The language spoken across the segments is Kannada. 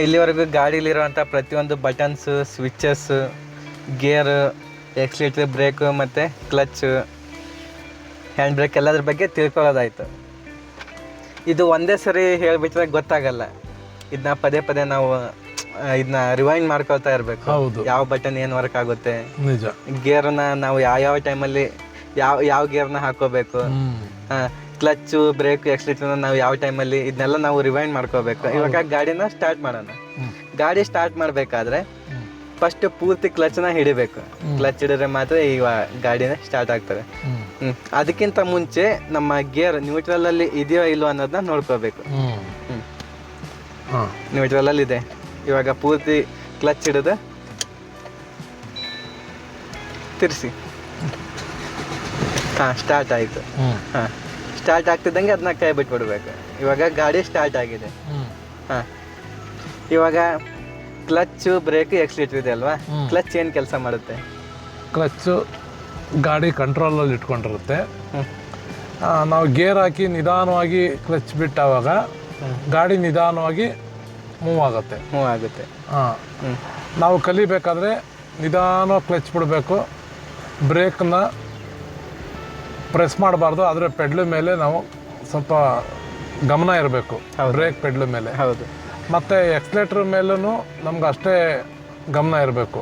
ಇಲ್ಲಿವರೆಗೂ ಗಾಡೀಲಿರುವಂಥ ಪ್ರತಿಯೊಂದು buttons switches gear accelerator brake ಮತ್ತು ಕ್ಲಚ್ಚು ಹ್ಯಾಂಡ್ ಬ್ರೇಕ್ ಎಲ್ಲದ್ರ ಬಗ್ಗೆ ತಿಳ್ಕೊಳ್ಳೋದಾಯಿತು. ಇದು ಒಂದೇ ಸರಿ ಹೇಳಿಬಿಟ್ರೆ ಗೊತ್ತಾಗಲ್ಲ. ಇದನ್ನ ಪದೇ ಪದೇ ನಾವು ಇದನ್ನ ರಿವೈಂಡ್ ಮಾಡ್ಕೊಳ್ತಾ ಇರಬೇಕು. ಹೌದು. ಯಾವ ಬಟನ್ ಏನು ವರ್ಕ್ ಆಗುತ್ತೆ? ಗೇರ್ನ ನಾವು ಯಾವ ಯಾವ ಟೈಮಲ್ಲಿ ಯಾವ ಯಾವ ಗೇರ್ನ ಹಾಕೋಬೇಕು? ಹ್ಮ್ ಕ್ಲಚ್ಚು ಬ್ರೇಕ್ ಎಕ್ಸ್ಲೇಟರ್ನ ನಾವು ಯಾವ ಟೈಮಲ್ಲಿ ಇದನ್ನೆಲ್ಲ ನಾವು ರಿವೈಂಡ್ ಮಾಡ್ಕೋಬೇಕು. ಇವಾಗ ಗಾಡಿನ ಸ್ಟಾರ್ಟ್ ಮಾಡೋಣ. ಗಾಡಿ ಸ್ಟಾರ್ಟ್ ಮಾಡಬೇಕಾದ್ರೆ. ಫಸ್ಟ್ ಪೂರ್ತಿ ಕ್ಲಚ್ನ ಹಿಡಿಬೇಕು. ಕ್ಲಚ್ ಹಿಡಿದ್ರೆ ಮಾತ್ರ ಈಗ ಗಾಡಿನ ಸ್ಟಾರ್ಟ್ ಆಗ್ತದೆ. ಅದಕ್ಕಿಂತ ಮುಂಚೆ ನಮ್ಮ ಗೇರ್ ನ್ಯೂಟ್ರಲ್ ಅಲ್ಲಿ ಇದೆಯೋ ಇಲ್ವೋ ಅನ್ನೋದನ್ನ ನೋಡ್ಕೋಬೇಕು. ನ್ಯೂಟ್ರಲ್ ಅಲ್ಲಿ ಇದೆ. ಇವಾಗ ಪೂರ್ತಿ ಕ್ಲಚ್ ಹಿಡಿದು ತಿರ್ಸಿ. ಹಾ ಸ್ಟಾರ್ಟ್ ಆಯ್ತು. ಹಾ. ಸ್ಟಾರ್ಟ್ ಆಗ್ತಿದ್ದಂಗೆ ಅದನ್ನ ಕೈ ಬಿಟ್ಬಿಡ್ಬೇಕು ಇವಾಗ ಗಾಡಿ ಸ್ಟಾರ್ಟ್ ಆಗಿದೆ. ಹಾಂ. ಇವಾಗ ಕ್ಲಚ್ ಬ್ರೇಕ್ ಎಕ್ಸ್ಲೇಟರ್ ಇದೆ ಅಲ್ವಾ? ಕ್ಲಚ್ ಏನು ಕೆಲಸ ಮಾಡುತ್ತೆ? ಕ್ಲಚ್ಚು ಗಾಡಿ ಕಂಟ್ರೋಲಲ್ಲಿ ಇಟ್ಕೊಂಡಿರುತ್ತೆ. ನಾವು ಗೇರ್ ಹಾಕಿ ನಿಧಾನವಾಗಿ ಕ್ಲಚ್ ಬಿಟ್ಟಾವಾಗ ಗಾಡಿ ನಿಧಾನವಾಗಿ ಮೂವ್ ಆಗುತ್ತೆ. ಮೂವ್ ಆಗುತ್ತೆ. ಹಾಂ. ನಾವು ಕಲಿಬೇಕಾದ್ರೆ ನಿಧಾನವಾಗಿ ಕ್ಲಚ್ ಬಿಡಬೇಕು. ಬ್ರೇಕ್ನ ಪ್ರೆಸ್ ಮಾಡಬಾರ್ದು ಆದರೆ ಪೆಡ್ಲ ಮೇಲೆ ನಾವು ಸ್ವಲ್ಪ ಗಮನ ಇರಬೇಕು ಬ್ರೇಕ್ ಪೆಡ್ಲ್ ಮೇಲೆ. ಹೌದು. ಮತ್ತು ಎಕ್ಸ್ಲೇಟ್ರ್ ಮೇಲೂ ನಮ್ಗೆ ಅಷ್ಟೇ ಗಮನ ಇರಬೇಕು.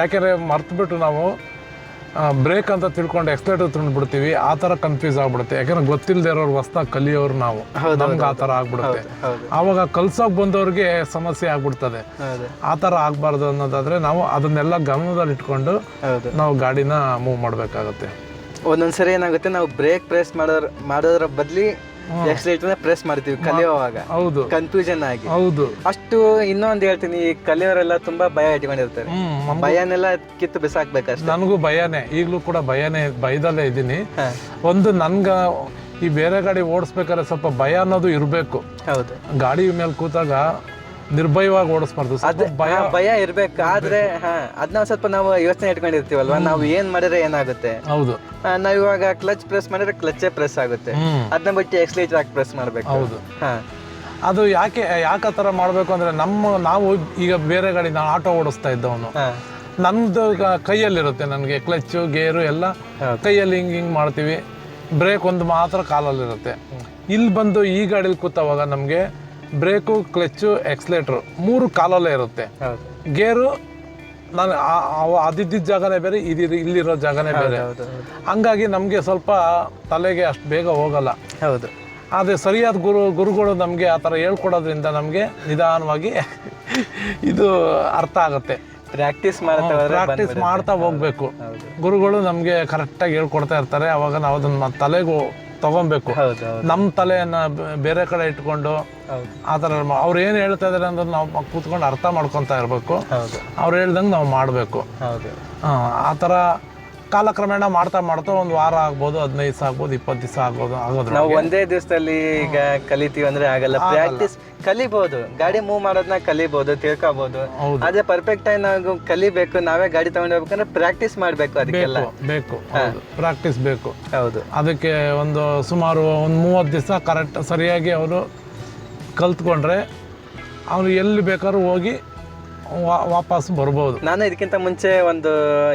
ಯಾಕೆಂದರೆ ಮರ್ತುಬಿಟ್ಟು ನಾವು ಬ್ರೇಕ್ ಅಂತ ತಿಳ್ಕೊಂಡು ಎಕ್ಸ್ಲೇಟರ್ ತುಂಡ್ಬಿಡ್ತೀವಿ ಆ ಥರ ಕನ್ಫ್ಯೂಸ್ ಆಗ್ಬಿಡುತ್ತೆ. ಯಾಕೆಂದ್ರೆ ಗೊತ್ತಿಲ್ಲದೆ ಇರೋರು ಹೊಸ್ದಾಗಿ ಕಲಿಯೋರು ನಾವು. ನಮ್ಗೆ ಆ ಥರ ಆಗ್ಬಿಡುತ್ತೆ. ಆವಾಗ ಕಲ್ಸೋಕೆ ಬಂದವ್ರಿಗೆ ಸಮಸ್ಯೆ ಆಗ್ಬಿಡ್ತದೆ. ಆ ಥರ ಆಗಬಾರ್ದು ಅನ್ನೋದಾದರೆ ನಾವು ಅದನ್ನೆಲ್ಲ ಗಮನದಲ್ಲಿ ಇಟ್ಕೊಂಡು ನಾವು ಗಾಡಿನ ಮೂವ್ ಮಾಡಬೇಕಾಗತ್ತೆ. ಒಂದೊಂದ್ಸರಿ ಏನಾಗುತ್ತೆ ನಾವು ಬ್ರೇಕ್ ಪ್ರೆಸ್ ಮಾಡೋದ್ರ ಮಾಡೋದ್ರ ಬದ್ಲಿ ಎಕ್ಸಲೇಟರ್ನ ಪ್ರೆಸ್ ಮಾಡ್ತೀವಿ ಕಲಿಯೋವಾಗ. ಹೌದು. ಕನ್ಫ್ಯೂಷನ್ ಆಗಿ. ಹೌದು. ಅಷ್ಟು ಇನ್ನೊಂದು ಹೇಳ್ತೀನಿ ಈ ಕಲಿಯೋರೆಲ್ಲ ತುಂಬಾ ಭಯ ಇಟ್ಕೊಂಡಿರ್ತಾರೆ. ಭಯನೆಲ್ಲ ಕಿತ್ತು ಬಿಸಾಕ್ಬೇಕಷ್ಟೇ. ನನಗೂ ಭಯನೇ ಈಗಲೂ ಕೂಡ ಭಯನೇ ಭಯದಲ್ಲೇ ಇದ್ದೀನಿ. ಒಂದು ನನ್ಗ ಈ ಬೇರೆ ಗಾಡಿ ಓಡಿಸ್ಬೇಕಾದ್ರೆ ಸ್ವಲ್ಪ ಭಯ ಅನ್ನೋದು ಇರಬೇಕು. ಹೌದು. ಗಾಡಿ ಮೇಲೆ ಕೂತಾಗ ನಿರ್ಭಯವಾಗಿ ಓಡಿಸ್ಬಾರ್ದು. ಅದೇ ಭಯ ಭಯ ಇರ್ಬೇಕು. ಆದ್ರೆ ಹಾ ಅದನ್ನ ಸ್ವಲ್ಪ ನಾವು ಯೋಚನೆ ಇಟ್ಕೊಂಡಿರ್ತೀವಲ್ವಾ? ನಾವು ಏನ್ ಮಾಡಿದ್ರೆ ಏನಾಗುತ್ತೆ? ಹೌದು. ನಾವ್ ಇವಾಗ ಕ್ಲಚ್ ಪ್ರೆಸ್ ಮಾಡಿದ್ರೆ ಕ್ಲಚ್ ಪ್ರೆಸ್ ಆಗುತ್ತೆ. ಅದನ್ನ ಬಿಟ್ಟು ಎಕ್ಸ್ಲೇಟರ್ ಹಾಕಿ ಪ್ರೆಸ್ ಮಾಡ್ಬೇಕು. ಹೌದು. ಹಾ. ಅದು ಯಾಕೆ ಯಾಕೆ ಆ ಥರ ಮಾಡಬೇಕು ಅಂದರೆ ನಮ್ಮ ನಾವು ಈಗ ಬೇರೆ ಗಾಡಿ ನಾನು ಆಟೋ ಓಡಿಸ್ತಾ ಇದ್ದವನು. ನಮ್ದು ನಮ್ಮದು ಕೈಯಲ್ಲಿರುತ್ತೆ ನನಗೆ ಕ್ಲಚ್ ಗೇರು ಎಲ್ಲ. ಕೈಯಲ್ಲಿ ಹಿಂಗೆ ಹಿಂಗೆ ಮಾಡ್ತೀವಿ. ಬ್ರೇಕ್ ಒಂದು ಮಾತ್ರ ಕಾಲಲ್ಲಿರುತ್ತೆ. ಇಲ್ಲಿ ಬಂದು ಈ ಗಾಡೀಲಿ ಕೂತವಾಗ ನಮಗೆ ಬ್ರೇಕು ಕ್ಲಚ್ಚು ಎಕ್ಸ್ಲೇಟ್ರು ಮೂರು ಕಾಲಲ್ಲೇ ಇರುತ್ತೆ. ಗೇರು ನಾನು ಅದಿದ್ದಿದ್ದ ಜಾಗನೇ ಬೇರೆ ಇದು ಇಲ್ಲಿರೋ ಜಾಗನೇ ಬೇರೆ. ಹಂಗಾಗಿ ನಮಗೆ ಸ್ವಲ್ಪ ತಲೆಗೆ ಅಷ್ಟು ಬೇಗ ಹೋಗಲ್ಲ. ಹೌದು. ಆದರೆ ಸರಿಯಾದ ಗುರು ಗುರುಗಳು ನಮಗೆ ಆ ಥರ ಹೇಳ್ಕೊಡೋದ್ರಿಂದ ನಮಗೆ ನಿಧಾನವಾಗಿ ಇದು ಅರ್ಥ ಆಗುತ್ತೆ. ಪ್ರಾಕ್ಟೀಸ್ ಪ್ರಾಕ್ಟೀಸ್ ಮಾಡ್ತಾ ಹೋಗ್ಬೇಕು. ಗುರುಗಳು ನಮಗೆ ಕರೆಕ್ಟಾಗಿ ಹೇಳ್ಕೊಡ್ತಾ ಇರ್ತಾರೆ. ಅವಾಗ ನಾವು ಅದನ್ನು ತಲೆಗೂ ತಗೊಬೇಕು. ನಮ್ಮ ತಲೆಯನ್ನ ಬೇರೆ ಕಡೆ ಇಟ್ಕೊಂಡು ಆ ಥರ ಅವ್ರು ಏನು ಹೇಳ್ತಾ ಇದಾರೆ ಅಂದ್ರೆ ನಾವು ಕೂತ್ಕೊಂಡು ಅರ್ಥ ಮಾಡ್ಕೊತಾ ಇರಬೇಕು. ಅವ್ರು ಹೇಳ್ದಂಗೆ ನಾವು ಮಾಡಬೇಕು. ಹೌದು. ಆ ಥರ ಕಾಲಕ್ರಮೇಣ ಮಾಡ್ತಾ ಮಾಡ್ತಾ ಒಂದು ವಾರ ಆಗ್ಬೋದು ಹದಿನೈದು ದಿವಸ ಆಗ್ಬೋದು ಇಪ್ಪತ್ತು ದಿವಸ ಆಗ್ಬೋದು ಆಗೋದು ನಾವು ಒಂದೇ ದಿವಸದಲ್ಲಿ ಈಗ ಕಲಿತೀವಿ ಅಂದ್ರೆ ಆಗಲ್ಲ. ಪ್ರಾಕ್ಟೀಸ್ ಕಲಿಬಹುದು ಗಾಡಿ ಮೂವ್ ಮಾಡೋದನ್ನ ಕಲಿಬಹುದು ತಿಳ್ಕೊಬಹುದು ಹೌದು. ಅದೇ ಪರ್ಫೆಕ್ಟ್ ಆಗಿ ನಾವು ಕಲಿಬೇಕು ನಾವೇ ಗಾಡಿ ತಗೊಂಡು ಹೋಗ್ಬೇಕಂದ್ರೆ ಪ್ರಾಕ್ಟೀಸ್ ಮಾಡ್ಬೇಕು ಅದಕ್ಕೆಲ್ಲ. ಬೇಕು ಪ್ರಾಕ್ಟೀಸ್ ಬೇಕು. ಹೌದು. ಅದಕ್ಕೆ ಒಂದು ಸುಮಾರು ಒಂದು ಮೂವತ್ತು ದಿವಸ ಕರೆಕ್ಟ್ ಸರಿಯಾಗಿ ಅವರು ಕಲ್ತ್ಕೊಂಡ್ರೆ ಅವನು ಎಲ್ಲಿ ಬೇಕಾದ್ರೂ ಹೋಗಿ ವಾಪಸ್ ಬರ್ಬೋದು. ನಾನು ಇದಕ್ಕಿಂತ ಮುಂಚೆ ಒಂದು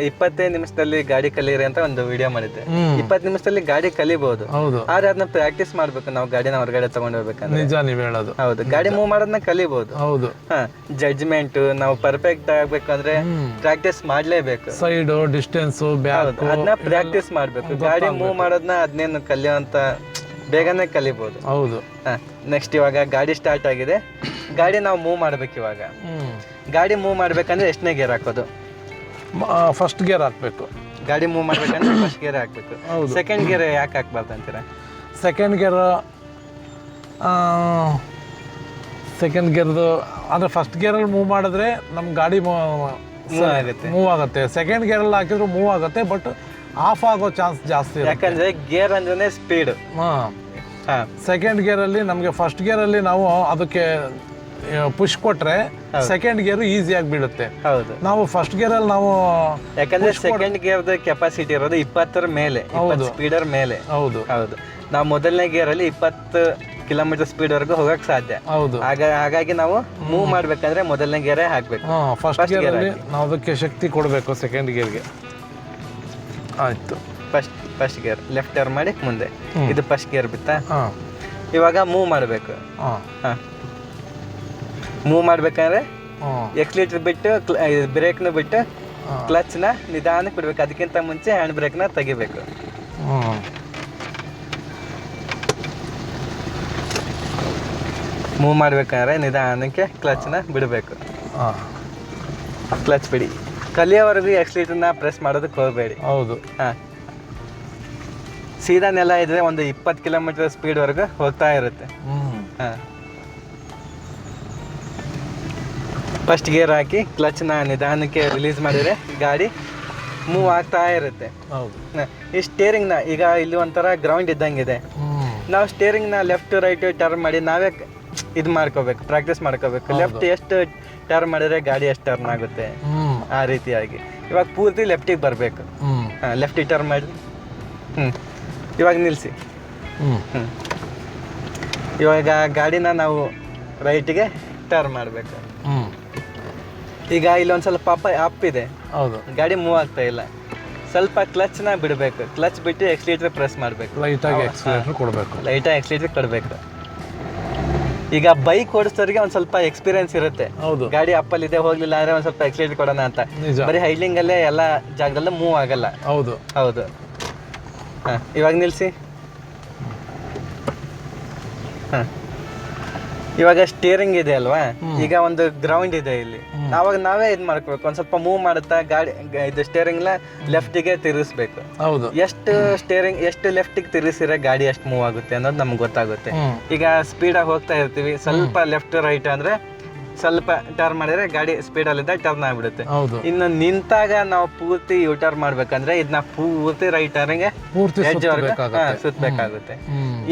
ಇಪ್ಪತ್ತೈದು ನಿಮಿಷದಲ್ಲಿ ಗಾಡಿ ಕಲಿಯಿರಿ ಅಂತ ಒಂದು ವಿಡಿಯೋ ಮಾಡಿದ್ದೆ. ಇಪ್ಪತ್ತು ನಿಮಿಷದಲ್ಲಿ ಗಾಡಿ ಕಲಿಬಹುದು ಹೌದು. ಆದ್ರೆ ಅದನ್ನ ಪ್ರಾಕ್ಟೀಸ್ ಮಾಡ್ಬೇಕು ನಾವು ಗಾಡಿನ ಹೊರಗಡೆ ತಗೊಂಡು ಹೋಗ್ಬೇಕಂದ್ರೆ ನಿಜ ನೀವು ಹೇಳೋದು. ಹೌದು ಗಾಡಿ ಮೂವ್ ಮಾಡೋದನ್ನ ಕಲಿಬಹುದು ಹೌದು. ಜಡ್ಜ್ಮೆಂಟ್ ನಾವು ಪರ್ಫೆಕ್ಟ್ ಆಗ್ಬೇಕಂದ್ರೆ ಅಂದ್ರೆ ಪ್ರಾಕ್ಟೀಸ್ ಮಾಡ್ಲೇಬೇಕು. ಸೈಡ್ ಡಿಸ್ಟೆನ್ಸ್ ಬ್ಯಾಕ್ ಅದನ್ನ ಪ್ರಾಕ್ಟೀಸ್ ಮಾಡ್ಬೇಕು. ಗಾಡಿ ಮೂವ್ ಮಾಡೋದನ್ನ ಅದನ್ನೇನು ಕಲಿಯೋಂತ ಬೇಗನೆ ಕಲಿಬಹುದು ಹೌದು. ನೆಕ್ಸ್ಟ್ ಇವಾಗ ಗಾಡಿ ಸ್ಟಾರ್ಟ್ ಆಗಿದೆ. ಗಾಡಿ ನಾವು ಮೂವ್ ಮಾಡ್ಬೇಕು ಇವಾಗ. ಗಾಡಿ ಮೂವ್ ಮಾಡ್ಬೇಕಂದ್ರೆ ಎಷ್ಟನೇ ಗೇರ್ ಹಾಕೋದು? ಫಸ್ಟ್ ಗೇರ್ ಹಾಕ್ಬೇಕು. ಗಾಡಿ ಮೂವ್ ಮಾಡ್ಬೇಕಂದ್ರೆ ಫಸ್ಟ್ ಗೇರ್ ಹಾಕ್ಬೇಕು. ಸೆಕೆಂಡ್ ಗೇರ್ ಯಾಕೆ ಹಾಕ್ಬಾರ್ದು ಅಂತೀರಾ? ಸೆಕೆಂಡ್ ಗೇರ್ ಸೆಕೆಂಡ್ ಗೇರ್ದು ಅಂದರೆ ಫಸ್ಟ್ ಗೇರಲ್ಲಿ ಮೂವ್ ಮಾಡಿದ್ರೆ ನಮ್ಮ ಗಾಡಿ ಮೂವ್ ಆಗುತ್ತೆ. ಮೂವ್ ಆಗುತ್ತೆ. ಸೆಕೆಂಡ್ ಗೇರಲ್ಲಿ ಹಾಕಿದ್ರು ಮೂವ್ ಆಗುತ್ತೆ ಬಟ್ ಆಫ್ ಆಗೋ ಚಾನ್ಸ್ ಜಾಸ್ತಿ ಯಾಕಂದ್ರೆ ಗೇರ್ ಅಂದ್ರೆ ಸ್ಪೀಡ್ ಹಾ. ಸೆಕೆಂಡ್ ಗೇರಲ್ಲಿ ನಮಗೆ ಫಸ್ಟ್ ಗೇರಲ್ಲಿ ನಾವು ಅದಕ್ಕೆ ಪುಷ್ ಕೊಟ್ಟರೆ ಸೆಕೆಂಡ್ ಗೇರ್ ಈಸಿಯಾಗಿ ಬೀಳುತ್ತೆ. ಹೌದು. ನಾವು ಫಸ್ಟ್ ಗೇರಲ್ಲಿ ನಾವು ಯಾಕಂದ್ರೆ ಸೆಕೆಂಡ್ ಗೇರ್ ಕೆಪಾಸಿಟಿ ಇರೋದು ಇಪ್ಪತ್ತರ ಮೇಲೆ ಸ್ಪೀಡರ್ ಮೇಲೆ. ಹೌದು. ಹೌದು. ನಾವು ಮೊದಲನೇ ಗೇರ್ ಅಲ್ಲಿ ಇಪ್ಪತ್ತು ಕಿಲೋಮೀಟರ್ ಸ್ಪೀಡ್ ವರೆಗೂ ಹೋಗಕ್ ಸಾಧ್ಯ. ಹೌದು. ಆಗ ಹಾಗಾಗಿ ನಾವು ಮೂವ್ ಮಾಡ್ಬೇಕಂದ್ರೆ ಮೊದಲನೇ ಗೇರೇ ಹಾಕ್ಬೇಕು. ಫಸ್ಟ್ ಗೇರ್ ನಾವು ಅದಕ್ಕೆ ಶಕ್ತಿ ಕೊಡಬೇಕು ಸೆಕೆಂಡ್ ಗೇರ್ಗೆ ಆಯ್ತು. First first gear left turn ಮಾಡಿ ಮುಂದೆ. ಇದು ಫಸ್ಟ್ ಗೇರ್ ಬಿತ್ತಾ? ಹಾಂ. ಇವಾಗ ಮೂವ್ ಮಾಡಬೇಕು. ಹಾಂ. ಹಾಂ. ಮೂವ್ ಮಾಡ್ಬೇಕಂದ್ರೆ ಎಕ್ಸಲೇಟರ್ ಬಿಟ್ಟು ಬ್ರೇಕ್ನ ಬಿಟ್ಟು ಕ್ಲಚ್ನ ನಿಧಾನಕ್ಕೆ ಬಿಡ್ಬೇಕು. ಅದಕ್ಕಿಂತ ಮುಂಚೆ ಹ್ಯಾಂಡ್ ಬ್ರೇಕ್ನ ತೆಗಿಬೇಕು. ಮೂವ್ ಮಾಡ್ಬೇಕಂದ್ರೆ ನಿಧಾನಕ್ಕೆ ಕ್ಲಚ್ನ ಬಿಡಬೇಕು. ಕ್ಲಚ್ ಬಿಡಿ. ಕಲಿಯೋವರೆಗೂ ಎಕ್ಸ್ಲೀಟರ್ನ ಪ್ರೆಸ್ ಮಾಡೋದಕ್ಕೆ ಹೋಗಬೇಡಿ. ಹೌದು. ಹಾಂ. ಸೀದಾ ನೆಲ ಇದ್ರೆ ಒಂದು ಇಪ್ಪತ್ತು ಕಿಲೋಮೀಟರ್ ಸ್ಪೀಡ್ವರೆಗೂ ಹೋಗ್ತಾ ಇರುತ್ತೆ. ಹಾಂ. ಫಸ್ಟ್ ಗೇರ್ ಹಾಕಿ ಕ್ಲಚ್ನ ನಿಧಾನಕ್ಕೆ ರಿಲೀಸ್ ಮಾಡಿದರೆ ಗಾಡಿ ಮೂವ್ ಆಗ್ತಾ ಇರುತ್ತೆ. ಈ ಸ್ಟೇರಿಂಗ್ನ ಈಗ ಇಲ್ಲಿ ಒಂಥರ ಗ್ರೌಂಡ್ ಇದ್ದಂಗೆ ಇದೆ. ನಾವು ಸ್ಟೇರಿಂಗ್ನ ಲೆಫ್ಟ್ ರೈಟ್ ಟರ್ನ್ ಮಾಡಿ ನಾವೇ ಇದು ಮಾಡ್ಕೋಬೇಕು ಪ್ರಾಕ್ಟೀಸ್ ಮಾಡ್ಕೋಬೇಕು. ಲೆಫ್ಟ್ ಎಷ್ಟು ಟರ್ನ್ ಮಾಡಿದ್ರೆ ಗಾಡಿ ಎಷ್ಟು ಟರ್ನ್ ಆಗುತ್ತೆ? ಆ ರೀತಿಯಾಗಿ. ಇವಾಗ ಪೂರ್ತಿ ಲೆಫ್ಟಿಗೆ ಬರಬೇಕು. ಹಾಂ ಲೆಫ್ಟಿಗೆ ಟರ್ನ್ ಮಾಡಿ. ಹ್ಞೂ ಇವಾಗ ನಿಲ್ಲಿಸಿ ಹ್ಞೂ ಹ್ಞೂ ಇವಾಗ ಗಾಡಿನ ನಾವು ರೈಟಿಗೆ ಟರ್ನ್ ಮಾಡಬೇಕು. ಹ್ಞೂ ಈಗ ಇಲ್ಲೊಂದು ಸ್ವಲ್ಪ ಪಾಪ ಅಪ್ ಇದೆ. ಹೌದು. ಗಾಡಿ ಮೂವ್ ಆಗ್ತಾ ಇಲ್ಲ. ಸ್ವಲ್ಪ ಕ್ಲಚ್ನ ಬಿಡಬೇಕು. ಕ್ಲಚ್ ಬಿಟ್ಟು ಎಕ್ಸಿಲೇಟರ್ ಪ್ರೆಸ್ ಮಾಡಬೇಕು. ಲೈಟಾಗಿ ಎಕ್ಸಿಲೇಟರ್ ಕೊಡಬೇಕು. ಲೈಟಾಗಿ ಎಕ್ಸಿಲೇಟರ್ ಕೊಡಬೇಕು. ಈಗ ಬೈಕ್ ಓಡಿಸೋರಿಗೆ ಒಂದು ಸ್ವಲ್ಪ ಎಕ್ಸ್ಪೀರಿಯನ್ಸ್ ಇರುತ್ತೆ. ಹೌದು. ಗಾಡಿ ಅಪ್ಪಲ್ಲಿದೆ ಹೋಗ್ಲಿಲ್ಲ ಅಂದ್ರೆ ಒಂದು ಸ್ವಲ್ಪ ಎಕ್ಸಿಲೇಟರ್ ಕೊಡೋಣ ಅಂತ. ಬರೀ ಬರೀ ಹೈಡ್ಲಿಂಗಲ್ಲೇ ಎಲ್ಲ ಜಾಗದಲ್ಲೂ ಮೂವ್ ಆಗಲ್ಲ. ಹೌದು. ಹೌದು. ಹಾಂ ಇವಾಗ ನಿಲ್ಲಿಸಿ ಹಾಂ. ಇವಾಗ ಸ್ಟೇರಿಂಗ್ ಇದೆ ಅಲ್ವಾ? ಈಗ ಒಂದು ಗ್ರೌಂಡ್ ಇದೆ ಇಲ್ಲಿ. ಅವಾಗ ನಾವೇ ಇದ್ ಮಾಡ್ಕೋಬೇಕು. ಒಂದ್ ಸ್ವಲ್ಪ ಮೂವ್ ಮಾಡುತ್ತಾ ಗಾಡಿ ಗ- ಇದು ಲೆಫ್ಟ್ಗೆ ತಿರುಗಿಸ್ಬೇಕು. ಹೌದು. ಎಷ್ಟು ಸ್ಟೇರಿಂಗ್ ಎಷ್ಟು ಲೆಫ್ಟಿಗೆ ತಿರುಗಿಸಿದ್ರೆ ಗಾಡಿ ಎಷ್ಟು ಮೂವ್ ಆಗುತ್ತೆ ಅನ್ನೋದು ನಮ್ಗೆ ಗೊತ್ತಾಗುತ್ತೆ. ಈಗ ಸ್ಪೀಡ್ ಆಗಿ ಹೋಗ್ತಾ ಇರ್ತೀವಿ. ಸ್ವಲ್ಪ ಲೆಫ್ಟ್ ರೈಟ್ ಅಂದ್ರೆ ಸ್ವಲ್ಪ ಟರ್ನ್ ಮಾಡಿದ್ರೆ ಗಾಡಿ ಸ್ಪೀಡಲ್ಲಿದ್ದ ಟರ್ನ್ ಆಗ್ಬಿಡುತ್ತೆ. ಹೌದು. ಇನ್ನು ನಿಂತಾಗ ನಾವು ಪೂರ್ತಿ ಯು ಟರ್ನ್ ಮಾಡ್ಬೇಕಂದ್ರೆ ಇದನ್ನ ಪೂರ್ತಿ ರೈಟ್ ಟರ್ನ್ಗೆ ಪೂರ್ತಿ ಸುತ್ತಬೇಕಾಗತ್ತೆ ಸುತ್ತಬೇಕಾಗುತ್ತೆ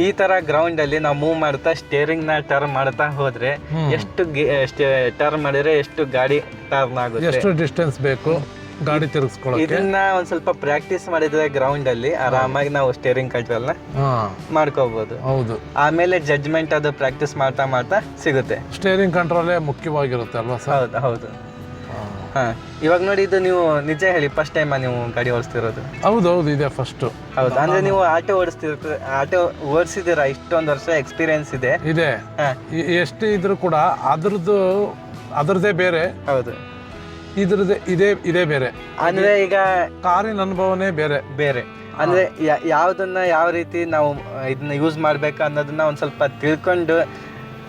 ಈ ತರ ಗ್ರೌಂಡ್ ಅಲ್ಲಿ ನಾವು ಮೂವ್ ಮಾಡ್ತಾ ಸ್ಟೇರಿಂಗ್ನ ಟರ್ನ್ ಮಾಡ್ತಾ ಹೋದ್ರೆ. ಎಷ್ಟು ಟರ್ನ್ ಮಾಡಿದ್ರೆ ಎಷ್ಟು ಗಾಡಿ ಟರ್ನ್ ಆಗುತ್ತೆ. ಎಷ್ಟು ಡಿಸ್ಟೆನ್ಸ್ ಬೇಕು? ಗಾಡಿ ತಿರುಗಿಸ್ಕೊಳ್ಳೋಕೆ ಇದನ್ನ ಒಂದ್ ಸ್ವಲ್ಪ ಪ್ರಾಕ್ಟೀಸ್ ಮಾಡಿದ್ರೆ ಗ್ರೌಂಡ್ ಅಲ್ಲಿ ಆರಾಮಾಗಿ ನಾವು ಸ್ಟೇರಿಂಗ್ ಕಂಟ್ರೋಲ್ನ ಮಾಡ್ಕೋಬಹುದು ಹೌದು. ಆಮೇಲೆ ಜಡ್ಜ್ಮೆಂಟ್ ಅದು ಪ್ರಾಕ್ಟೀಸ್ ಮಾಡ್ತಾ ಮಾಡ್ತಾ ಸಿಗುತ್ತೆ. ಸ್ಟೇರಿಂಗ್ ಕಂಟ್ರೋಲೇ ಮುಖ್ಯವಾಗಿರುತ್ತೆ ಅಲ್ವಾ ಸರ್? ಹೌದು ಹೌದು. ಹಾ. ಇವಾಗ ನೋಡಿ ಇದು ನೀವು ನಿಜ ಹೇಳಿ ಫಸ್ಟ್ ಟೈಮ್ ನೀವು ಗಾಡಿ ಓಡಿಸ್ತಿರೋದು? ಹೌದು ಹೌದು ಇದೆ ಫಸ್ಟ್ ಹೌದು ಅಂದ್ರೆ ನೀವು ಆಟೋ ಓಡಿಸ್ತಿರ ಆಟೋ ಓಡಿಸಿದಿರಾ ಇಷ್ಟೊಂದು ವರ್ಷ ಎಕ್ಸ್ಪೀರಿಯನ್ಸ್ ಇದೆ. ಇದೆ. ಎಷ್ಟು ಇದ್ರೂ ಕೂಡ ಅದ್ರದ್ದು ಅದರದೇ ಬೇರೆ. ಹೌದು. ಇದ್ರದ್ದೇ ಇದೇ ಇದೇ ಬೇರೆ. ಅಂದ್ರೆ ಈಗ ಕಾರಿನ ಅನುಭವನೇ ಬೇರೆ. ಬೇರೆ. ಅಂದ್ರೆ ಯಾ- ಯಾವ್ದನ್ನ ಯಾವ ರೀತಿ ನಾವು ಇದನ್ನ ಯೂಸ್ ಮಾಡ್ಬೇಕು ಅನ್ನೋದನ್ನ ಒಂದ್ ಸ್ವಲ್ಪ ತಿಳ್ಕೊಂಡು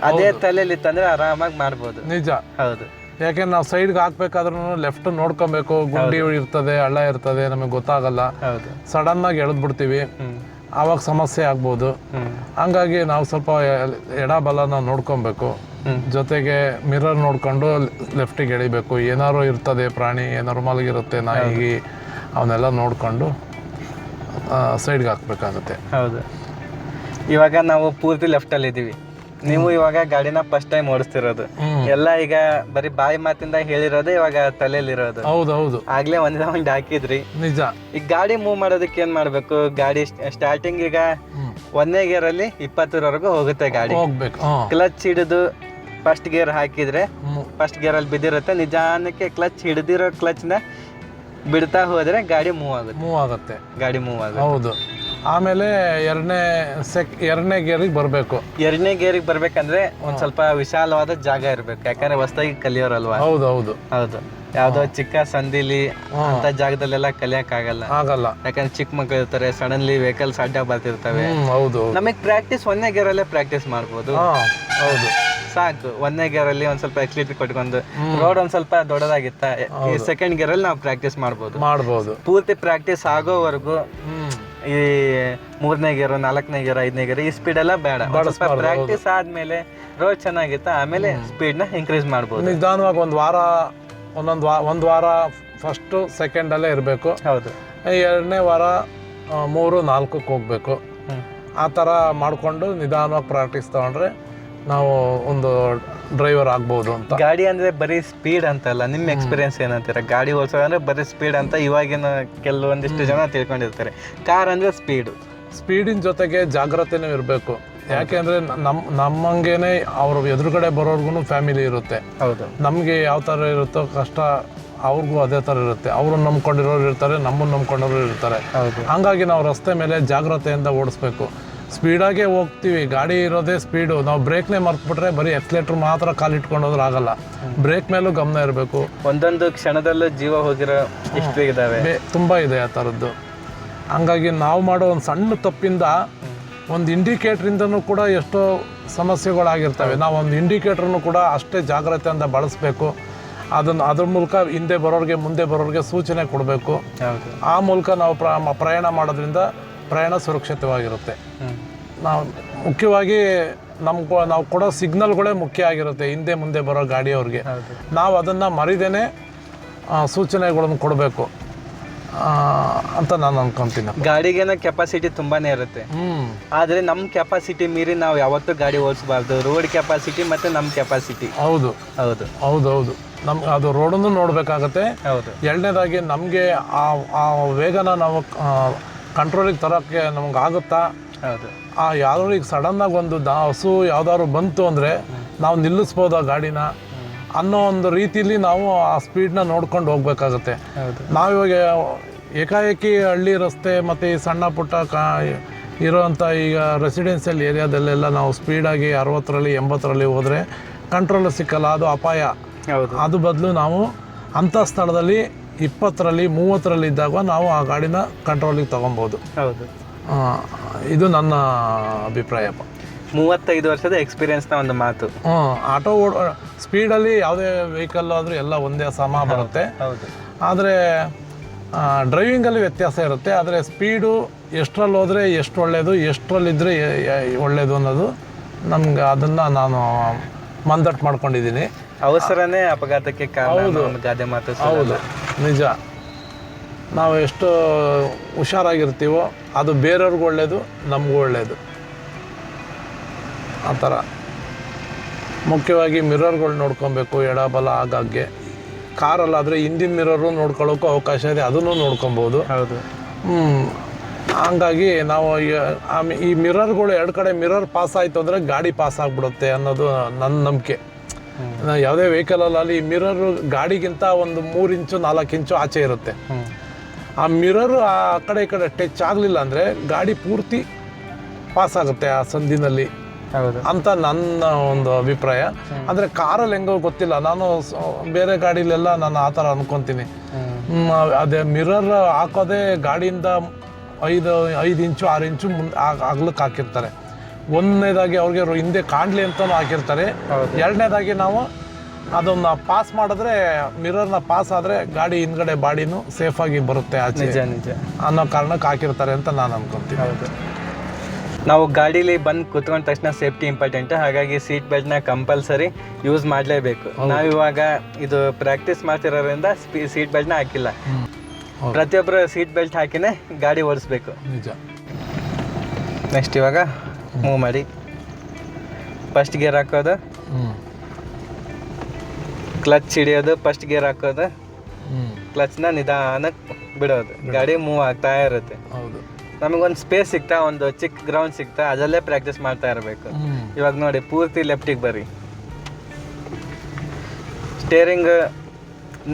ಅದೇ ತಲೆಯಲ್ಲಿ ಇತ್ತಂದ್ರೆ ಆರಾಮಾಗಿ ಮಾಡ್ಬೋದು. ನಿಜ. ಹೌದು. ಯಾಕೆಂದ್ರೆ ನಾವು ಸೈಡ್ಗೆ ಹಾಕ್ಬೇಕಾದ್ರೂ ಲೆಫ್ಟ್ ನೋಡ್ಕೊಬೇಕು ಗುಂಡಿ ಇರ್ತದೆ ಹಳ್ಳ ಇರ್ತದೆ ನಮಗೆ ಗೊತ್ತಾಗಲ್ಲ. ಹೌದು. ಸಡನ್ ಆಗಿ ಎಳೆದ್ ಬಿಡ್ತೀವಿ ಹ್ಮ್. ಆವಾಗ ಸಮಸ್ಯೆ ಆಗ್ಬೋದು. ಹ್ಮ್. ಹಂಗಾಗಿ ನಾವು ಸ್ವಲ್ಪ ಎಡ ಬಲನ ನೋಡ್ಕೊಬೇಕು. ಹ್ಮ್. ಜೊತೆಗೆ ಮಿರರ್ ನೋಡ್ಕೊಂಡು ಲೆಫ್ಟಿಗೆ ಎಳಿಬೇಕು. ಏನಾರು ಇರ್ತದೆ ಪ್ರಾಣಿ ಏನಾರು ಮಲಗಿರುತ್ತೆ ನಾಯಿಗೆ ಅವನ್ನೆಲ್ಲ ನೋಡ್ಕೊಂಡು ಸೈಡ್ಗೆ ಹಾಕ್ಬೇಕಾಗುತ್ತೆ. ಹೌದು. ಇವಾಗ ನಾವು ಪೂರ್ತಿ ಲೆಫ್ಟಲ್ಲಿ ಇದ್ದೀವಿ. ನೀವು ಇವಾಗ ಗಾಡಿನ ಫಸ್ಟ್ ಟೈಮ್ ಓಡಿಸ್ತಿರೋದು. ಎಲ್ಲ ಈಗ ಬರೀ ಬಾಯಿ ಮಾತಿಂದ ಹೇಳಿರೋದು ಇವಾಗ ತಲೆಯಲ್ಲಿರೋದು. ಹೌದು ಹೌದು ಆಗ್ಲೇ ಒಂದ್ ರೌಂಡ್ ಹಾಕಿದ್ರಿ. ನಿಜ. ಈಗ ಗಾಡಿ ಮೂವ್ ಮಾಡೋದಕ್ಕೆ ಏನ್ ಮಾಡ್ಬೇಕು? ಗಾಡಿ ಸ್ಟಾರ್ಟಿಂಗ್ ಈಗ. ಒಂದನೇ ಗೇರ್ ಅಲ್ಲಿ ಇಪ್ಪತ್ತರವರೆಗೂ ಹೋಗುತ್ತೆ ಗಾಡಿ. ಹೋಗ್ಬೇಕು ಕ್ಲಚ್ ಹಿಡಿದು ಫಸ್ಟ್ ಗೇರ್ ಹಾಕಿದ್ರೆ. ಫಸ್ಟ್ ಗೇರ್ ಅಲ್ಲಿ ಬಿದ್ದಿರುತ್ತೆ. ನಿಜಾನಕ್ಕೆ ಕ್ಲಚ್ ಹಿಡಿದಿರೋ ಕ್ಲಚ್ನ ಬಿಡ್ತಾ ಹೋದರೆ ಗಾಡಿ ಮೂವ್ ಆಗುತ್ತೆ. ಮೂವ್ ಆಗುತ್ತೆ. ಗಾಡಿ ಮೂವ್ ಆಗುತ್ತೆ. ಹೌದು. ಆಮೇಲೆ ಎರಡನೇ ಸೆಕ್ ಎರಡನೇ ಗೇರಿಗೆ ಬರಬೇಕು. ಎರಡನೇ ಗೇರಿಗೆ ಬರಬೇಕಂದ್ರೆ ಒಂದು ಸ್ವಲ್ಪ ವಿಶಾಲವಾದ ಜಾಗ ಇರಬೇಕು. ಯಾಕಂದ್ರೆ ಹೊಸದಾಗಿ ಕಲಿಯೋರಲ್ವಾ? ಹೌದು ಹೌದು. ಹೌದು. ಯಾವುದೋ ಚಿಕ್ಕ ಸಂದಿಲಿ ಅಂತ ಜಾಗದಲ್ಲೆಲ್ಲ ಕಲಿಯಕ್ ಆಗಲ್ಲ. ಆಗಲ್ಲ ಯಾಕಂದ್ರೆ ಚಿಕ್ಕ ಮಕ್ಕಳು ಇರ್ತಾರೆ ಸಡನ್ಲಿ ವೆಹಿಕಲ್ಸ್ ಅಡ್ಡ ಬರ್ತಿರ್ತವೆ. ಹೌದು ನಮಗೆ ನಮಗ್ ಪ್ರಾಕ್ಟೀಸ್ ಒಂದೇ ಗೇರಲ್ಲೇ ಪ್ರಾಕ್ಟೀಸ್ ಮಾಡ್ಬೋದು. ಹೌದು. ಸಾಕು. ಒಂದನೇ ಗೇರ್ ಅಲ್ಲಿ ಒಂದ್ ಸ್ವಲ್ಪ ಎಕ್ಸ್ಲೀಟರ್ ಕೊಟ್ಕೊಂಡು. ರೋಡ್ ಒಂದ್ ಸ್ವಲ್ಪ ದೊಡ್ಡದಾಗಿತ್ತ? ಈ ಸೆಕೆಂಡ್ ಗೇರ್ ಅಲ್ಲಿ ನಾವು ಪ್ರಾಕ್ಟೀಸ್ ಮಾಡ್ಬೋದು. ಮಾಡ್ಬೋದು. ಪೂರ್ತಿ ಪ್ರಾಕ್ಟೀಸ್ ಆಗೋವರೆಗೂ ಈ ಮೂರನೇ ಗೇರು ನಾಲ್ಕನೇ ಗೇರ್ ಐದನೇ ಗೇರ್ ಈ ಸ್ಪೀಡ್ ಎಲ್ಲ ಬೇಡ. ಸ್ವಲ್ಪ ಪ್ರಾಕ್ಟೀಸ್ ಆದ್ಮೇಲೆ ರೋಡ್ ಚೆನ್ನಾಗಿತ್ತ? ಆಮೇಲೆ ಸ್ಪೀಡ್ನ ಇನ್ಕ್ರೀಸ್ ಮಾಡ್ಬೋದು. ನಿಧಾನವಾಗಿ ಒಂದು ವಾರ ಒಂದೊಂದು ವಾರ ಒಂದು ವಾರ ಫಸ್ಟು ಸೆಕೆಂಡಲ್ಲೇ ಇರಬೇಕು. ಹೌದು. ಎರಡನೇ ವಾರ ಮೂರು ನಾಲ್ಕಕ್ಕೆ ಹೋಗಬೇಕು. ಆ ಥರ ಮಾಡಿಕೊಂಡು ನಿಧಾನವಾಗಿ ಪ್ರಾಕ್ಟೀಸ್ ತಗೊಂಡ್ರೆ ನಾವು ಒಂದು ಡ್ರೈವರ್ ಆಗ್ಬೋದು ಅಂತ. ಗಾಡಿ ಅಂದ್ರೆ ಬರೀ ಸ್ಪೀಡ್ ಅಂತಲ್ಲ ನಿಮ್ಮ ಎಕ್ಸ್ಪೀರಿಯನ್ಸ್ ಏನಂತೀರ? ಗಾಡಿ ಓಡಿಸೋದಂದ್ರೆ ಬರೀ ಸ್ಪೀಡ್ ಅಂತ ಇವಾಗಿನ ಕೆಲವೊಂದಿಷ್ಟು ಜನ ತಿಳ್ಕೊಂಡಿರ್ತಾರೆ. ಕಾರ್ ಅಂದ್ರೆ ಸ್ಪೀಡ್ ಸ್ಪೀಡಿನ ಜೊತೆಗೆ ಜಾಗ್ರತೆನೂ ಇರಬೇಕು. ಯಾಕೆಂದ್ರೆ ನಮ್ಮ ನಮ್ಮಂಗೇನೆ ಅವ್ರ ಎದುರುಗಡೆ ಬರೋರ್ಗು ಫ್ಯಾಮಿಲಿ ಇರುತ್ತೆ. ಹೌದು. ನಮಗೆ ಯಾವ ಥರ ಇರುತ್ತೋ ಕಷ್ಟ ಅವ್ರಿಗೂ ಅದೇ ಥರ ಇರುತ್ತೆ. ಅವರು ನಂಬ್ಕೊಂಡಿರೋರು ಇರ್ತಾರೆ ನಮ್ಮನ್ನು ನಂಬ್ಕೊಂಡಿರೋರು ಇರ್ತಾರೆ. ಹಂಗಾಗಿ ನಾವು ರಸ್ತೆ ಮೇಲೆ ಜಾಗ್ರತೆಯಿಂದ ಓಡಿಸ್ಬೇಕು. ಸ್ಪೀಡಾಗೆ ಹೋಗ್ತೀವಿ. ಗಾಡಿ ಇರೋದೇ ಸ್ಪೀಡು. ನಾವು ಬ್ರೇಕ್ನೇ ಮರ್ತ್ಬಿಟ್ರೆ ಬರೀ ಎಕ್ಸ್ಲೇಟ್ರ್ ಮಾತ್ರ ಕಾಲಿಟ್ಕೊಂಡು ಹೋದ್ರೆ ಆಗಲ್ಲ. ಬ್ರೇಕ್ ಮೇಲೂ ಗಮನ ಇರಬೇಕು. ಒಂದೊಂದು ಕ್ಷಣದಲ್ಲೂ ಜೀವ ಹೋಗಿರೋ ಎಷ್ಟು ಇದಾವೆ. ಬೇ ತುಂಬ ಇದೆ ಆ ಥರದ್ದು. ಹಂಗಾಗಿ ನಾವು ಮಾಡೋ ಒಂದು ಸಣ್ಣ ತಪ್ಪಿಂದ ಒಂದು ಇಂಡಿಕೇಟ್ರಿಂದನೂ ಕೂಡ ಎಷ್ಟೋ ಸಮಸ್ಯೆಗಳಾಗಿರ್ತವೆ. ನಾವು ಒಂದು ಇಂಡಿಕೇಟ್ರನ್ನು ಕೂಡ ಅಷ್ಟೇ ಜಾಗ್ರತೆಯಿಂದ ಬಳಸಬೇಕು. ಅದನ್ನು ಅದ್ರ ಮೂಲಕ ಹಿಂದೆ ಬರೋರಿಗೆ ಮುಂದೆ ಬರೋರಿಗೆ ಸೂಚನೆ ಕೊಡಬೇಕು. ಆ ಮೂಲಕ ನಾವು ಪ್ರಯಾಣ ಮಾಡೋದ್ರಿಂದ ಪ್ರಯಾಣ ಸುರಕ್ಷಿತವಾಗಿರುತ್ತೆ. ನಾವು ಮುಖ್ಯವಾಗಿ ನಮ್ಗೆ ನಾವು ಕೊಡೋ ಸಿಗ್ನಲ್ಗಳೇ ಮುಖ್ಯ ಆಗಿರುತ್ತೆ ಹಿಂದೆ ಮುಂದೆ ಬರೋ ಗಾಡಿಯವ್ರಿಗೆ. ನಾವು ಅದನ್ನು ಮರಿದೇನೆ ಸೂಚನೆಗಳನ್ನು ಕೊಡಬೇಕು ಅಂತ ನಾನು ಅನ್ಕೊಂತೀನಿ. ಗಾಡಿಗೇನೋ ಕೆಪಾಸಿಟಿ ತುಂಬಾನೇ ಇರುತ್ತೆ. ಆದ್ರೆ ನಮ್ಮ ಕೆಪಾಸಿಟಿ ಮೀರಿ ನಾವು ಯಾವತ್ತೂ ಗಾಡಿ ಓಡಿಸಬಾರ್ದು. ರೋಡ್ ಕೆಪಾಸಿಟಿ ಮತ್ತೆ ನಮ್ಮ ಕೆಪಾಸಿಟಿ ಹೌದು. ಹೌದು. ಹೌದು ಹೌದು ನಮ್ ಅದು ರೋಡನ್ನು ನೋಡಬೇಕಾಗತ್ತೆ. ಹೌದು. ಎರಡನೇದಾಗಿ ನಮಗೆ ಆ ಆ ವೇಗನ ನಾವು ಕಂಟ್ರೋಲಿಗೆ ತರೋಕ್ಕೆ ನಮ್ಗೆ ಆಗುತ್ತಾ? ಆ ಯಾರು ಈಗ ಸಡನ್ನಾಗಿ ಒಂದು ದ ಹಸು ಯಾವ್ದಾದ್ರು ಬಂತು ಅಂದರೆ ನಾವು ನಿಲ್ಲಿಸ್ಬೋದು ಆ ಗಾಡಿನ ಅನ್ನೋ ಒಂದು ರೀತಿಯಲ್ಲಿ ನಾವು ಆ ಸ್ಪೀಡ್ನ ನೋಡ್ಕೊಂಡು ಹೋಗ್ಬೇಕಾಗತ್ತೆ. ನಾವಿವಾಗ ಏಕಾಏಕಿ ಹಳ್ಳಿ ರಸ್ತೆ ಮತ್ತು ಈ ಸಣ್ಣ ಪುಟ್ಟ ಕಾ ಇರೋವಂಥ ಈಗ ರೆಸಿಡೆನ್ಸಿಯಲ್ ಏರಿಯಾದಲ್ಲೆಲ್ಲ ನಾವು ಸ್ಪೀಡಾಗಿ ಅರವತ್ತರಲ್ಲಿ ಎಂಬತ್ತರಲ್ಲಿ ಹೋದರೆ ಕಂಟ್ರೋಲ್ ಸಿಕ್ಕಲ್ಲ ಅದು ಅಪಾಯ. ಅದು ಬದಲು ನಾವು ಅಂಥ ಸ್ಥಳದಲ್ಲಿ ಇಪ್ಪತ್ತರಲ್ಲಿ ಮೂವತ್ತರಲ್ಲಿ ಇದ್ದಾಗ ನಾವು ಆ ಗಾಡಿನ ಕಂಟ್ರೋಲಿಗೆ ತಗೊಬೋದು. ಹೌದು. ಇದು ನನ್ನ ಅಭಿಪ್ರಾಯಪ್ಪ ಮೂವತ್ತೈದು ವರ್ಷದ ಎಕ್ಸ್ಪೀರಿಯನ್ಸ್ನ ಒಂದು ಮಾತು. ಹ್ಞೂ ಆಟೋ ಓಡ ಸ್ಪೀಡಲ್ಲಿ ಯಾವುದೇ ವೆಹಿಕಲ್ ಆದರೂ ಎಲ್ಲ ಒಂದೇ ಸಮ ಬರುತ್ತೆ. ಹೌದು. ಆದರೆ ಡ್ರೈವಿಂಗಲ್ಲಿ ವ್ಯತ್ಯಾಸ ಇರುತ್ತೆ. ಆದರೆ ಸ್ಪೀಡು ಎಷ್ಟರಲ್ಲಿ ಹೋದರೆ ಎಷ್ಟು ಒಳ್ಳೆಯದು ಎಷ್ಟರಲ್ಲಿದ್ದರೆ ಒಳ್ಳೆಯದು ಅನ್ನೋದು ನಮ್ಗೆ ಅದನ್ನು ನಾನು ಮಂದಟ್ಟು ಮಾಡ್ಕೊಂಡಿದ್ದೀನಿ. ಅವಸರನೇ ಅಪಘಾತಕ್ಕೆ ಕಾರಣ ಅನ್ನೋ ಒಂದು ಗಾದೆ ಮಾತು ಹೌದು. ನಿಜ. ನಾವು ಎಷ್ಟು ಹುಷಾರಾಗಿರ್ತೀವೋ ಅದು ಬೇರೆಯವ್ರಿಗೂ ಒಳ್ಳೆಯದು ನಮಗೂ ಒಳ್ಳೆಯದು ಆ ಥರ. ಮುಖ್ಯವಾಗಿ ಮಿರರ್ಗಳು ನೋಡ್ಕೊಬೇಕು ಎಡ ಬಲ ಆಗಾಗ್ಗೆ. ಕಾರಲ್ಲಾದರೆ ಹಿಂದಿನ ಮಿರರು ನೋಡ್ಕೊಳ್ಳೋಕ್ಕೂ ಅವಕಾಶ ಇದೆ ಅದನ್ನು ನೋಡ್ಕೊಬೋದು. ಹೌದು. ಹ್ಮ್. ಹಂಗಾಗಿ ನಾವು ಈ- ಆಮೆ- ಈ ಮಿರರ್ಗಳು ಎರಡು ಕಡೆ ಮಿರರ್ ಪಾಸ್ ಆಯಿತು ಅಂದರೆ ಗಾಡಿ ಪಾಸ್ ಆಗಿಬಿಡುತ್ತೆ ಅನ್ನೋದು ನನ್ನ ನಂಬಿಕೆ. ಯಾವುದೇ ವೆಹಿಕಲಲ್ಲಿ ಮಿರರ್ ಗಾಡಿಗಿಂತ ಒಂದು ಮೂರು ಇಂಚು ನಾಲ್ಕು ಇಂಚು ಆಚೆ ಇರುತ್ತೆ. ಆ ಮಿರರ್ ಆ ಕಡೆ ಈ ಕಡೆ ಟಚ್ ಆಗಲಿಲ್ಲ ಅಂದರೆ ಗಾಡಿ ಪೂರ್ತಿ ಪಾಸ್ ಆಗುತ್ತೆ ಆ ಸಂದಿನಲ್ಲಿ. ಅಂತ ನನ್ನ ಒಂದು ಅಭಿಪ್ರಾಯ. ಅಂದರೆ ಕಾರಲ್ಲಿ ಹೆಂಗೋ ಗೊತ್ತಿಲ್ಲ. ನಾನು ಬೇರೆ ಗಾಡಿಲೆಲ್ಲ ನಾನು ಆ ಥರ ಅನ್ಕೊತೀನಿ. ಅದೇ ಮಿರರ್ ಹಾಕೋದೇ ಗಾಡಿಯಿಂದ ಐದು ಐದು ಇಂಚು ಆರು ಇಂಚು ಮುಂದೆ ಆಗ್ಲಕ್ಕೆ ಹಾಕಿರ್ತಾರೆ. ಒಂದನೇದಾಗಿ ಅವ್ರಿಗೆ ಹಿಂದೆ ಕಾಣಲಿ ಅಂತಲೂ ಹಾಕಿರ್ತಾರೆ. ಎರಡನೇದಾಗಿ ನಾವು ಅದನ್ನ ಪಾಸ್ ಮಾಡಿದ್ರೆ ಮಿರರ್ನ ಪಾಸ್ ಆದರೆ ಗಾಡಿ ಹಿಂದ್ಗಡೆ ಬಾಡಿನೂ ಸೇಫಾಗಿ ಬರುತ್ತೆ ಆಚೆ. ನಿಜ ನಿಜ. ಅನ್ನೋ ಕಾರಣಕ್ಕೆ ಹಾಕಿರ್ತಾರೆ ಅಂತ ನಾನು ಅನ್ಕೊಂತೀನಿ. ಹೌದು. ನಾವು ಗಾಡೀಲಿ ಬಂದು ಕುತ್ಕೊಂಡ ತಕ್ಷಣ ಸೇಫ್ಟಿ ಇಂಪಾರ್ಟೆಂಟ್ ಹಾಗಾಗಿ ಸೀಟ್ ಬೆಲ್ಟ್ನ ಕಂಪಲ್ಸರಿ ಯೂಸ್ ಮಾಡಲೇಬೇಕು. ನಾವಿವಾಗ ಇದು ಪ್ರಾಕ್ಟೀಸ್ ಮಾಡ್ತಿರೋದ್ರಿಂದ ಸೀಟ್ ಬೆಲ್ಟ್ನ ಹಾಕಿಲ್ಲ. ಪ್ರತಿಯೊಬ್ಬರು ಸೀಟ್ ಬೆಲ್ಟ್ ಹಾಕಿನೇ ಗಾಡಿ ಓಡಿಸ್ಬೇಕು. ನಿಜ. ನೆಕ್ಸ್ಟ್ ಇವಾಗ ಮೂವ್ ಮಾಡಿ. ಫಸ್ಟ್ ಗೇರ್ ಹಾಕೋದು. ಕ್ಲಚ್ ಹಿಡಿಯೋದು ಫಸ್ಟ್ ಗೇರ್ ಹಾಕೋದು. ಕ್ಲಚ್ ಕ್ಲಚ್ನ ನಿಧಾನಕ್ಕೆ ಬಿಡೋದು. ಗಾಡಿ ಮೂವ್ ಆಗ್ತಾ ಇರುತ್ತೆ. ಹೌದು. ನಮಗೊಂದು ಸ್ಪೇಸ್ ಸಿಗ್ತಾ ಒಂದು ಚಿಕ್ಕ ಗ್ರೌಂಡ್ ಸಿಗ್ತಾ ಅದರಲ್ಲೇ ಪ್ರಾಕ್ಟೀಸ್ ಮಾಡ್ತಾ ಇರಬೇಕು. ಇವಾಗ ನೋಡಿ ಪೂರ್ತಿ ಲೆಫ್ಟಿಗೆ ಬರ್ರಿ. ಸ್ಟೇರಿಂಗ್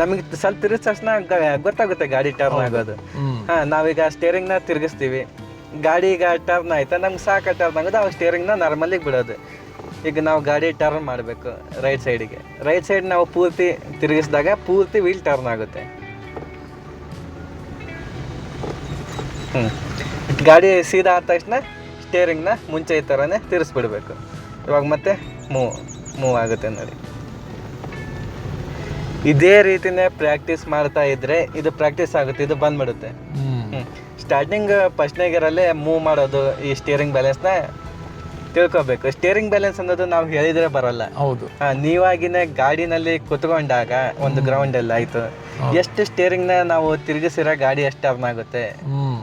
ನಮಗೆ ಸ್ವಲ್ಪ ತಿರುಗಿಸ್ ತಕ್ಷಣ ಗೊತ್ತಾಗುತ್ತೆ ಗಾಡಿ ಟರ್ನ್ ಆಗೋದು. ಹಾಂ ಹಾ ನಾವೀಗ ಸ್ಟೇರಿಂಗ್ನ ತಿರುಗಿಸ್ತೀವಿ. ಗಾಡಿ ಈಗ ಟರ್ನ್ ಆಯ್ತಾ? ನಮ್ಗೆ ಸಾಕ ಟರ್ನ್ ಆಗೋದು, ಅವಾಗ ಸ್ಟೇರಿಂಗ್ನ ನಾರ್ಮಲಿಗೆ ಬಿಡೋದು. ಈಗ ನಾವು ಗಾಡಿ ಟರ್ನ್ ಮಾಡಬೇಕು ರೈಟ್ ಸೈಡಿಗೆ ರೈಟ್ ಸೈಡ್ ನಾವು ಪೂರ್ತಿ ತಿರುಗಿಸಿದಾಗ ಪೂರ್ತಿ ವೀಲ್ ಟರ್ನ್ ಆಗುತ್ತೆ. ಹ್ಞೂ ಗಾಡಿ ಸೀದಾ ಆದ ತಕ್ಷಣ ಸ್ಟೇರಿಂಗ್ನ ಮುಂಚೆ ಈ ಥರನೇ ತಿರ್ಸ್ಬಿಡ್ಬೇಕು ಇವಾಗ ಮತ್ತೆ ಮೂವ್ ಮೂವ್ ಆಗುತ್ತೆ ನೋಡಿ. ಇದೇ ರೀತಿನೇ ಪ್ರಾಕ್ಟೀಸ್ ಮಾಡ್ತಾ ಇದ್ರೆ ಇದು ಪ್ರಾಕ್ಟೀಸ್ ಆಗುತ್ತೆ, ಇದು ಬಂದ್ಬಿಡುತ್ತೆ. ಸ್ಟಾರ್ಟಿಂಗ್ ಫಸ್ಟ್ನೇ ಗೇರಲ್ಲೇ ಮೂವ್ ಮಾಡೋದು ಈ ಸ್ಟೇರಿಂಗ್ ಬ್ಯಾಲೆನ್ಸ್ನ ತಿಳ್ಕೊಬೇಕು. ಸ್ಟೇರಿಂಗ್ ಬ್ಯಾಲೆನ್ಸ್ ಅನ್ನೋದು ನಾವು ಹೇಳಿದ್ರೆ ಬರಲ್ಲ. ಹೌದು. ನೀವಾಗಿನೇ ಗಾಡಿನಲ್ಲಿ ಕುತ್ಕೊಂಡಾಗ ಒಂದು ಗ್ರೌಂಡ್ ಎಲ್ಲ ಆಯ್ತು. ಎಷ್ಟು ಸ್ಟೇರಿಂಗ್ನ ನಾವು ತಿರುಗಿಸಿರೋ ಗಾಡಿ ಎಷ್ಟು ಟರ್ನ್ ಆಗುತ್ತೆ.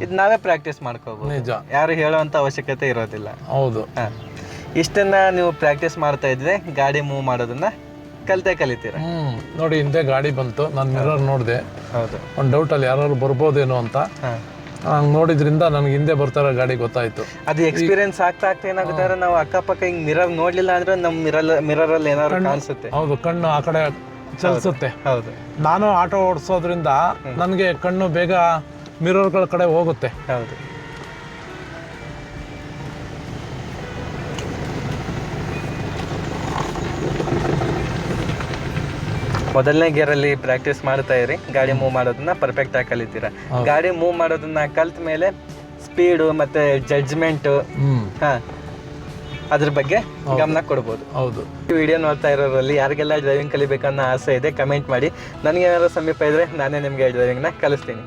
ಇದು ನಾವೇ ಪ್ರಾಕ್ಟೀಸ್ ಮಾಡ್ಕೋಬಹುದು ನಿಜ. ಯಾರು ಹೇಳುವಂತ ಅವಶ್ಯಕತೆ ಇರೋದಿಲ್ಲ. ಹೌದು. ಇಷ್ಟನ್ನ ನೀವು ಪ್ರಾಕ್ಟೀಸ್ ಮಾಡ್ತಾ ಇದ್ರೆ ಗಾಡಿ ಮೂವ್ ಮಾಡೋದನ್ನ ಕಲಿತೆ ಕಲಿತೀರ. ನೋಡಿ ಹಿಂದೆ ಗಾಡಿ ಬಂತು. ನಾನು ಮಿರರ್ ನೋಡಿದೆ. ಹೌದು. ಒಂದು ಅಲ್ಲಿ ಯಾರು ಬರ್ಬೋದೇನೋ ಅಂತ. ಹಂಗೆ ನೋಡಿದ್ರಿಂದ ನನಗೆ ಹಿಂದೆ ಬರ್ತಾರ ಗಾಡಿ ಗೊತ್ತಾಯ್ತು. ಅದು ಎಕ್ಸ್ಪೀರಿಯನ್ಸ್ ಆಗ್ತಾ ಆಗ್ತಾ ಏನಾಗುತ್ತೆ ಅಂದ್ರೆ ನಾವು ಅಕ್ಕಪಕ್ಕ ಹಿಂಗ್ ಮಿರರ್ ನೋಡ್ಲಿಲ್ಲ ಅಂದ್ರೆ ನಮ್ಮ ಮಿರಲ್ ಮಿರರ್ ಅಲ್ಲಿ ಏನಾದ್ರು ಕಾಣಿಸುತ್ತೆ. ಹೌದು ಕಣ್ಣು ಆ ಕಡೆ ಚಲಿಸುತ್ತೆ. ಹೌದು. ನಾನು ಆಟೋ ಓಡಿಸೋದ್ರಿಂದ ನನಗೆ ಕಣ್ಣು ಬೇಗ ಮಿರರ್ಗಳ ಕಡೆ ಹೋಗುತ್ತೆ. ಹೌದು. ಮೊದಲನೇ ಗೇರಲ್ಲಿ ಪ್ರಾಕ್ಟೀಸ್ ಮಾಡ್ತಾ ಇರಿ. ಗಾಡಿ ಮೂವ್ ಮಾಡೋದನ್ನ ಪರ್ಫೆಕ್ಟ್ ಆಗಿ ಕಲಿತೀರಾ. ಗಾಡಿ ಮೂವ್ ಮಾಡೋದನ್ನ ಕಲ್ತ ಮೇಲೆ ಸ್ಪೀಡು ಮತ್ತೆ ಜಡ್ಜ್ಮೆಂಟ್ ಹಾ ಅದ್ರ ಬಗ್ಗೆ ಗಮನ ಕೊಡ್ಬೋದು. ಹೌದು. ವಿಡಿಯೋ ನೋಡ್ತಾ ಇರೋದ್ರಲ್ಲಿ ಯಾರಿಗೆಲ್ಲ ಡ್ರೈವಿಂಗ್ ಕಲಿಬೇಕನ್ನೋ ಆಸೆ ಇದೆ ಕಮೆಂಟ್ ಮಾಡಿ. ನನಗೇನಾದ್ರೂ ಸಮೀಪ ಇದ್ರೆ ನಾನೇ ನಿಮಗೆ ಡ್ರೈವಿಂಗ್ನ ಕಲಿಸ್ತೀನಿ.